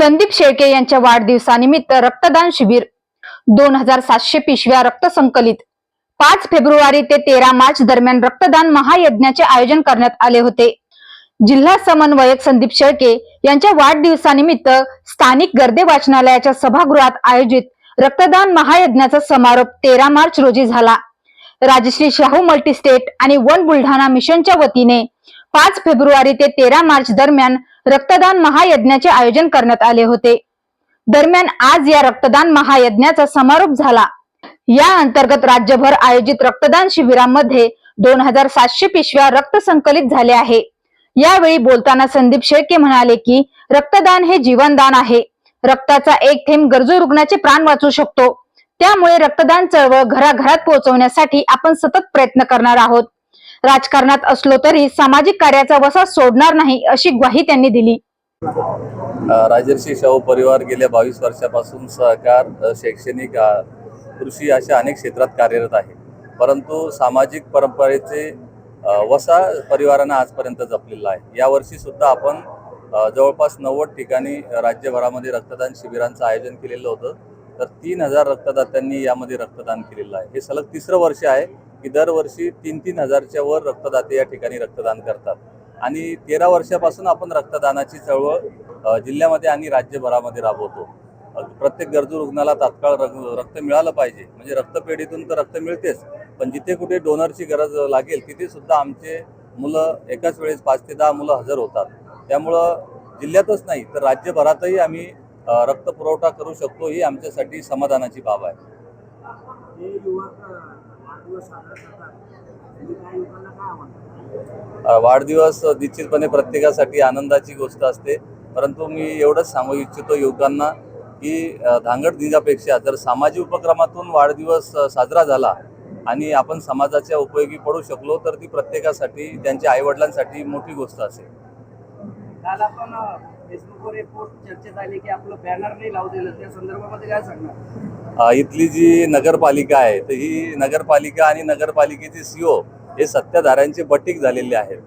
संदीप शेळके यांच्या वाढदिवसानिमित्त रक्तदान शिबिर. दोन हजार सातशे पिशव्या रक्त संकलित. पाच फेब्रुवारी ते तेरा मार्च दरम्यान रक्तदान महायज्ञाचे आयोजन करण्यात आले होते. जिल्हा समन्वयक संदीप शेळके यांच्या वाढदिवसानिमित्त स्थानिक गर्दे वाचनालयाच्या सभागृहात आयोजित रक्तदान महायज्ञाचा समारोप तेरा मार्च रोजी झाला. राजश्री शाहू मल्टीस्टेट आणि वन बुलढाणा मिशनच्या वतीने पाच फेब्रुवारी ते तेरा मार्च दरम्यान रक्तदान महायज्ञाचे आयोजन करण्यात आले होते. दरम्यान आज या रक्तदान महायज्ञाचा समारोप झाला. या अंतर्गत राज्यभर आयोजित रक्तदान शिबिरांमध्ये दोन हजार सातशे पिशव्या रक्त संकलित झाले आहे. यावेळी बोलताना संदीप शेळके म्हणाले की रक्तदान हे जीवनदान आहे. रक्ताचा एक थेंब गरजू रुग्णाचे प्राण वाचू शकतो. त्यामुळे रक्तदान चळवळ घराघरात पोहोचवण्यासाठी आपण सतत प्रयत्न करणार आहोत. राजकारणात असलो तरी सामाजिक कार्याचा वसा सोडणार नाही अशी ग्वाही त्यांनी दिली. राजर्षी शाहू परिवार गेल्या बावीस वर्षापासून सहकार शैक्षणिक कृषी अशा अनेक क्षेत्रात कार्यरत आहे. परंतु सामाजिक परंपरेचे वसा परिवारानं आजपर्यंत जपलेला आहे. यावर्षी सुद्धा आपण जवळपास नव्वद ठिकाणी राज्यभरामध्ये रक्तदान शिबिरांचं आयोजन केलेलं होतं. तर तीन हजार रक्तदात्यांनी यामध्ये रक्तदान केलेलं आहे. हे सलग तिसरं वर्ष आहे. की दरवर्षी तीन तीन हजारच्या वर रक्तदाते या ठिकाणी रक्तदान करतात. आणि तेरा वर्षापासून आपण रक्तदानाची चळवळ जिल्ह्यामध्ये आणि राज्यभरामध्ये राबवतो. प्रत्येक गरजू रुग्णाला तात्काळ रक्त मिळालं पाहिजे. म्हणजे रक्तपेढीतून तर रक्त मिळतेच. पण जिथे कुठे डोनरची गरज लागेल तिथे सुद्धा आमचे मुलं एकाच वेळेस पाच ते दहा मुलं हजर होतात. त्यामुळं जिल्ह्यातच नाही तर राज्यभरातही आम्ही रक्त पुरवठा करू शकतो ही आमच्यासाठी समाधानाची बाब आहे. वाढदिवस निश्चितपणे प्रत्येकासाठी आनंदाची गोष्ट असते. परंतु मी एवढंच सांगू इच्छितो युवकांना की धांगड दिनापेक्षा जर सामाजिक उपक्रमातून वाढदिवस साजरा झाला आणि आपण समाजाच्या उपयोगी पडू शकलो तर ती प्रत्येकासाठी त्यांच्या आईवडिलांसाठी मोठी गोष्ट असेल. फेसबुकवर एक पोस्ट चर्चेत आली की आपलं बॅनर नाही लावू दिलं त्या संदर्भामध्ये काय सांगणार? इथली जी नगरपालिका आहे तर ही नगरपालिका आणि नगरपालिकेचे सीओ हे सत्ताधाऱ्यांचे बटीक झालेले आहेत.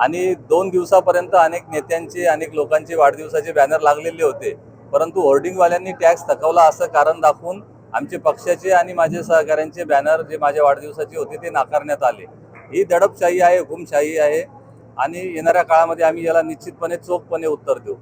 आणि दोन दिवसापर्यंत अनेक नेत्यांचे अनेक लोकांचे वाढदिवसाचे बॅनर लागलेले होते. परंतु होर्डिंगवाल्यांनी टॅक्स थकवला असं कारण दाखवून आमचे पक्षाचे आणि माझे सहकाऱ्यांचे बॅनर जे माझ्या वाढदिवसाचे होते ते नाकारण्यात आले. ही दडपशाही आहे हुकुमशाही आहे. आणि येणाऱ्या काळामध्ये आम्ही याला निश्चितपणे चोखपणे उत्तर देऊ.